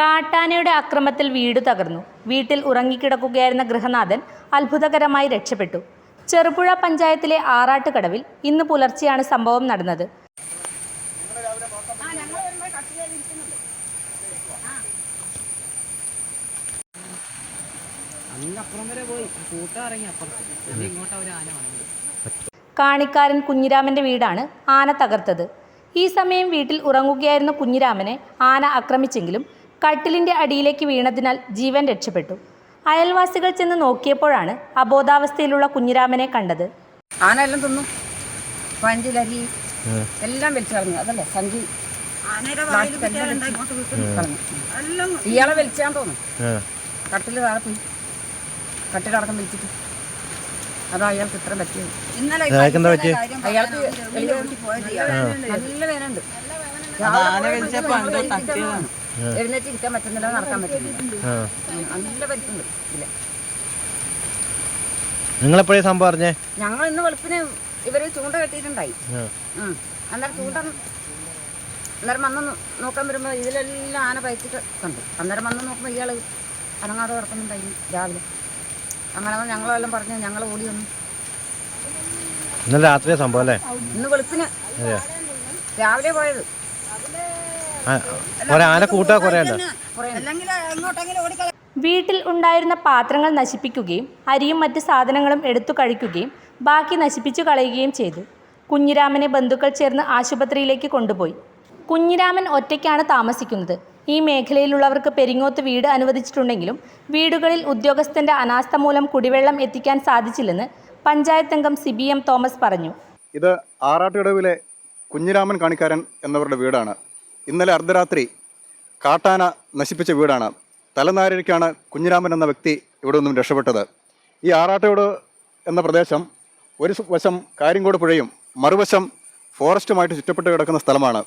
കാട്ടാനയുടെ അക്രമത്തിൽ വീട് തകർന്നു. വീട്ടിൽ ഉറങ്ങിക്കിടക്കുകയായിരുന്ന ഗൃഹനാഥൻ അത്ഭുതകരമായി രക്ഷപ്പെട്ടു. ചെറുപുഴ പഞ്ചായത്തിലെ ആറാട്ടുകടവിൽ ഇന്ന് പുലർച്ചെയാണ് സംഭവം നടന്നത്. കാണിക്കാരൻ കുഞ്ഞിരാമന്റെ വീടാണ് ആന തകർത്തത്. ഈ സമയം വീട്ടിൽ ഉറങ്ങുകയായിരുന്ന കുഞ്ഞിരാമനെ ആന ആക്രമിച്ചെങ്കിലും കട്ടിലിന്റെ അടിയിലേക്ക് വീണതിനാൽ ജീവൻ രക്ഷപ്പെട്ടു. അയൽവാസികൾ ചെന്ന് നോക്കിയപ്പോഴാണ് അബോധാവസ്ഥയിലുള്ള കുഞ്ഞിരാമനെ കണ്ടത്. ആന എല്ലാം തിന്നു പഞ്ചിലരി അതല്ലേ? സഞ്ചി. ഇയാളെ വലിച്ചാൻ തോന്നുന്നു. കട്ടിൽ താഴെ പോയി. കട്ടിലടക്കം വലിച്ചിട്ട്. അതാ അയാൾക്ക് ഇത്ര പറ്റിയത്? ഇന്നലെ? അയാൾക്ക് നല്ല വേനുണ്ട് ആന വലിച്ചപ്പോ എന്തോ തട്ടിയതാണ്. എഴുന്നേറ്റ് ഇരിക്കാൻ പറ്റുന്നില്ല നടക്കാൻ പറ്റുന്നില്ല. നല്ല പരിക്കുണ്ട് ഇല്ല നിങ്ങളെപ്പോഴേ സംഭവം അറിഞ്ഞേ? ഞങ്ങൾ ഇന്ന് വെളുപ്പിന് ഇവർ ചൂണ്ട കെട്ടിയിട്ടുണ്ടായി. അന്നേരം ചൂണ്ട അന്നേരം വന്ന് നോക്കാൻ വരുമ്പോൾ ഇതിലെല്ലാം ആന പയച്ചിട്ട് കണ്ടു. അന്നേരം വന്ന് നോക്കുമ്പോൾ ഇയാൾ അനങ്ങാതെ കിടക്കുന്നുണ്ടായി രാവിലെ. അങ്ങനെ ഞങ്ങളെല്ലാം പറഞ്ഞു ഞങ്ങൾ ഓടി വന്നു. ഇന്നലെ രാത്രിയെ സംഭവം അല്ലേ? ഇന്ന് വെളുപ്പിന് രാവിലെ പോയത്. കൂട്ടാ കുറെ വീട്ടിൽ ഉണ്ടായിരുന്ന പാത്രങ്ങൾ നശിപ്പിക്കുകയും അരിയും മറ്റ് സാധനങ്ങളും എടുത്തു കഴിക്കുകയും ബാക്കി നശിപ്പിച്ചു കളയുകയും ചെയ്തു. കുഞ്ഞിരാമനെ ബന്ധുക്കൾ ചേർന്ന് ആശുപത്രിയിലേക്ക് കൊണ്ടുപോയി. കുഞ്ഞിരാമൻ ഒറ്റയ്ക്കാണ് താമസിക്കുന്നത്. ഈ മേഖലയിലുള്ളവർക്ക് പെരിങ്ങോത്ത് വീട് അനുവദിച്ചിട്ടുണ്ടെങ്കിലും വീടുകളിൽ ഉദ്യോഗസ്ഥന്റെ അനാസ്ഥ മൂലം കുടിവെള്ളം എത്തിക്കാൻ സാധിച്ചില്ലെന്ന് പഞ്ചായത്ത് അംഗം സി ബി എം തോമസ് പറഞ്ഞു. ഇത് ആറാട്ടുകടവിലെ കുഞ്ഞിരാമൻ കാണിക്കാരൻ എന്നവരുടെ വീടാണ്. ഇന്നലെ അർദ്ധരാത്രി കാട്ടാന നശിപ്പിച്ച വീടാണ്. തലനാരിഴയ്ക്കാണ് കുഞ്ഞിരാമൻ എന്ന വ്യക്തി ഇവിടെ നിന്നും രക്ഷപ്പെട്ടത്. ഈ ആറാട്ടയോട് എന്ന പ്രദേശം ഒരു വശം കാര്യങ്കോട് പുഴയും മറുവശം ഫോറസ്റ്റുമായിട്ട് ചുറ്റപ്പെട്ട് കിടക്കുന്ന സ്ഥലമാണ്.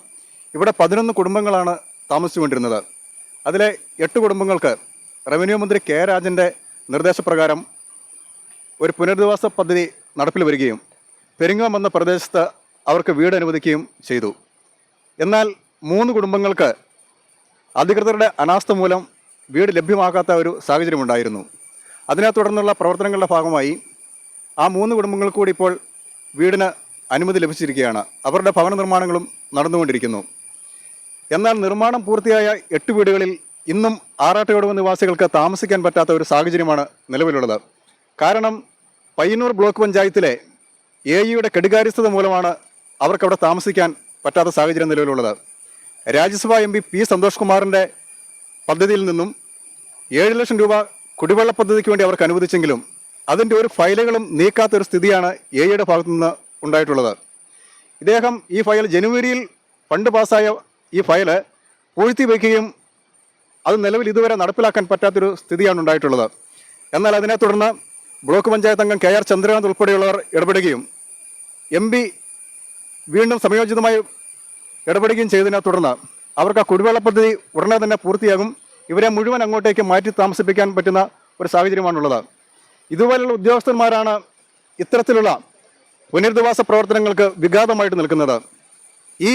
ഇവിടെ പതിനൊന്ന് കുടുംബങ്ങളാണ് താമസിച്ചുകൊണ്ടിരുന്നത്. അതിലെ എട്ട് കുടുംബങ്ങൾക്ക് റവന്യൂ മന്ത്രി കെ രാജന്റെ നിർദ്ദേശപ്രകാരം ഒരു പുനരധിവാസ പദ്ധതി നടപ്പിൽ വരികയും പെരിങ്ങോം എന്ന പ്രദേശത്ത് അവർക്ക് വീട് അനുവദിക്കുകയും ചെയ്തു. എന്നാൽ മൂന്ന് കുടുംബങ്ങൾക്ക് അധികൃതരുടെ അനാസ്ഥ മൂലം വീട് ലഭ്യമാകാത്ത ഒരു സാഹചര്യമുണ്ടായിരുന്നു അതിനെ തുടർന്നുള്ള പ്രവർത്തനങ്ങളുടെ ഭാഗമായി ആ മൂന്ന് കുടുംബങ്ങൾക്ക് കൂടി ഇപ്പോൾ വീടിന് അനുമതി ലഭിച്ചിരിക്കുകയാണ്. അവരുടെ ഭവന നിർമ്മാണങ്ങളും നടന്നുകൊണ്ടിരിക്കുന്നു. എന്നാൽ നിർമ്മാണം പൂർത്തിയായ എട്ട് വീടുകളിൽ ഇന്നും ആറാട്ടുകടവ് നിവാസികൾക്ക് താമസിക്കാൻ പറ്റാത്ത ഒരു സാഹചര്യമാണ് നിലവിലുള്ളത്. കാരണം പയ്യന്നൂർ ബ്ലോക്ക് പഞ്ചായത്തിലെ എ ഇയുടെ കെടുകാര്യസ്ഥത മൂലമാണ് അവർക്കവിടെ താമസിക്കാൻ പറ്റാത്ത സാഹചര്യം നിലവിലുള്ളത്. Rajya Sabha M P P Santhosh കുമാറിന്റെ പദ്ധതിയിൽ നിന്നും ഏഴ് ലക്ഷം രൂപ കുടിവെള്ള പദ്ധതിക്ക് വേണ്ടി അവർക്ക് അനുവദിച്ചെങ്കിലും അതിന്റെ ഒരു ഫയലുകളും നീക്കാത്ത ഒരു സ്ഥിതിയാണ് എ ഐയുടെ ഭാഗത്തു നിന്ന് ഉണ്ടായിട്ടുള്ളത്. ഇദ്ദേഹം ഈ ഫയൽ ജനുവരിയിൽ ഫണ്ട് പാസ്സായ ഈ ഫയൽ പൂഴ്ത്തി വയ്ക്കുകയും അത് നിലവിൽ ഇതുവരെ നടപ്പിലാക്കാൻ പറ്റാത്തൊരു സ്ഥിതിയാണ് ഉണ്ടായിട്ടുള്ളത്. എന്നാൽ അതിനെ തുടർന്ന് ബ്ലോക്ക് പഞ്ചായത്ത് അംഗം കെ ആർ ചന്ദ്രകാന്ത് ഉൾപ്പെടെയുള്ളവർ ഇടപെടുകയും എം വീണ്ടും സമയോചിതമായി ഇടപെടുകയും ചെയ്തതിനെ തുടർന്ന് അവർക്ക് ആ കുടിവെള്ള പദ്ധതി ഉടനെ തന്നെ പൂർത്തിയാകും. ഇവരെ മുഴുവൻ അങ്ങോട്ടേക്ക് മാറ്റി താമസിപ്പിക്കാൻ പറ്റുന്ന ഒരു സാഹചര്യമാണുള്ളത്. ഇതുപോലെയുള്ള ഉദ്യോഗസ്ഥന്മാരാണ് ഇത്തരത്തിലുള്ള പുനരധിവാസ പ്രവർത്തനങ്ങൾക്ക് വിഘാതമായിട്ട് നിൽക്കുന്നത്. ഈ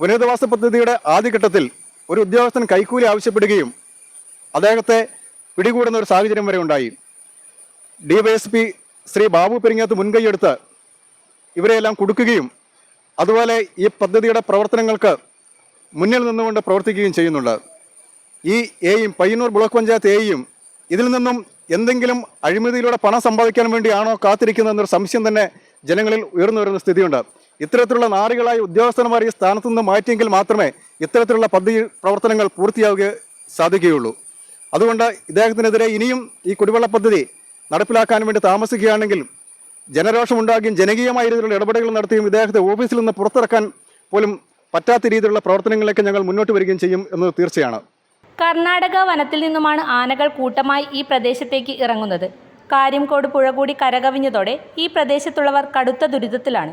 പുനരധിവാസ പദ്ധതിയുടെ ആദ്യഘട്ടത്തിൽ ഒരു ഉദ്യോഗസ്ഥൻ കൈക്കൂലി ആവശ്യപ്പെടുകയും അദ്ദേഹത്തെ പിടികൂടുന്ന ഒരു സാഹചര്യം വരെ ഉണ്ടായി. ഡിവൈഎസ്പി ശ്രീ ബാബു പെരിങ്ങാത്ത് മുൻകൈയെടുത്ത് ഇവരെയെല്ലാം കൊടുക്കുകയും അതുപോലെ ഈ പദ്ധതിയുടെ പ്രവർത്തനങ്ങൾക്ക് മുന്നിൽ നിന്നുകൊണ്ട് പ്രവർത്തിക്കുകയും ചെയ്യുന്നുണ്ട്. ഈ എയും പയ്യന്നൂർ ബ്ലോക്ക് പഞ്ചായത്ത് എയും ഇതിൽ നിന്നും എന്തെങ്കിലും അഴിമതിയിലൂടെ പണം സമ്പാദിക്കാൻ വേണ്ടിയാണോ കാത്തിരിക്കുന്നതെന്നൊരു സംശയം തന്നെ ജനങ്ങളിൽ ഉയർന്നു വരുന്ന സ്ഥിതിയുണ്ട്. ഇത്തരത്തിലുള്ള നാറികളായ ഉദ്യോഗസ്ഥന്മാർ ഈ സ്ഥാനത്തു നിന്ന് മാറ്റിയെങ്കിൽ മാത്രമേ ഇത്തരത്തിലുള്ള പദ്ധതി പ്രവർത്തനങ്ങൾ പൂർത്തിയാവുക സാധിക്കുകയുള്ളൂ. അതുകൊണ്ട് ഇദ്ദേഹത്തിനെതിരെ ഇനിയും ഈ കുടിവെള്ള പദ്ധതി നടപ്പിലാക്കാൻ വേണ്ടി താമസിക്കുകയാണെങ്കിൽ ജനരോഷമുണ്ടാകുകയും ജനകീയമായ രീതിയിലുള്ള ഇടപെടലുകൾ നടത്തിയും ഇദ്ദേഹത്തെ ഓഫീസിൽ നിന്ന് പുറത്തിറക്കാൻ പോലും പറ്റാത്ത രീതിയിലുള്ള പ്രവർത്തനങ്ങളിലേക്ക് ഞങ്ങൾ മുന്നോട്ട് വരികയും ചെയ്യും എന്നത് തീർച്ചയാണ്. കർണാടക വനത്തിൽ നിന്നുമാണ് ആനകൾ കൂട്ടമായി ഈ പ്രദേശത്തേക്ക് ഇറങ്ങുന്നത്. കാര്യംകോട് പുഴ കൂടി കരകവിഞ്ഞതോടെ ഈ പ്രദേശത്തുള്ളവർ കടുത്ത ദുരിതത്തിലാണ്.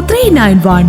three nine one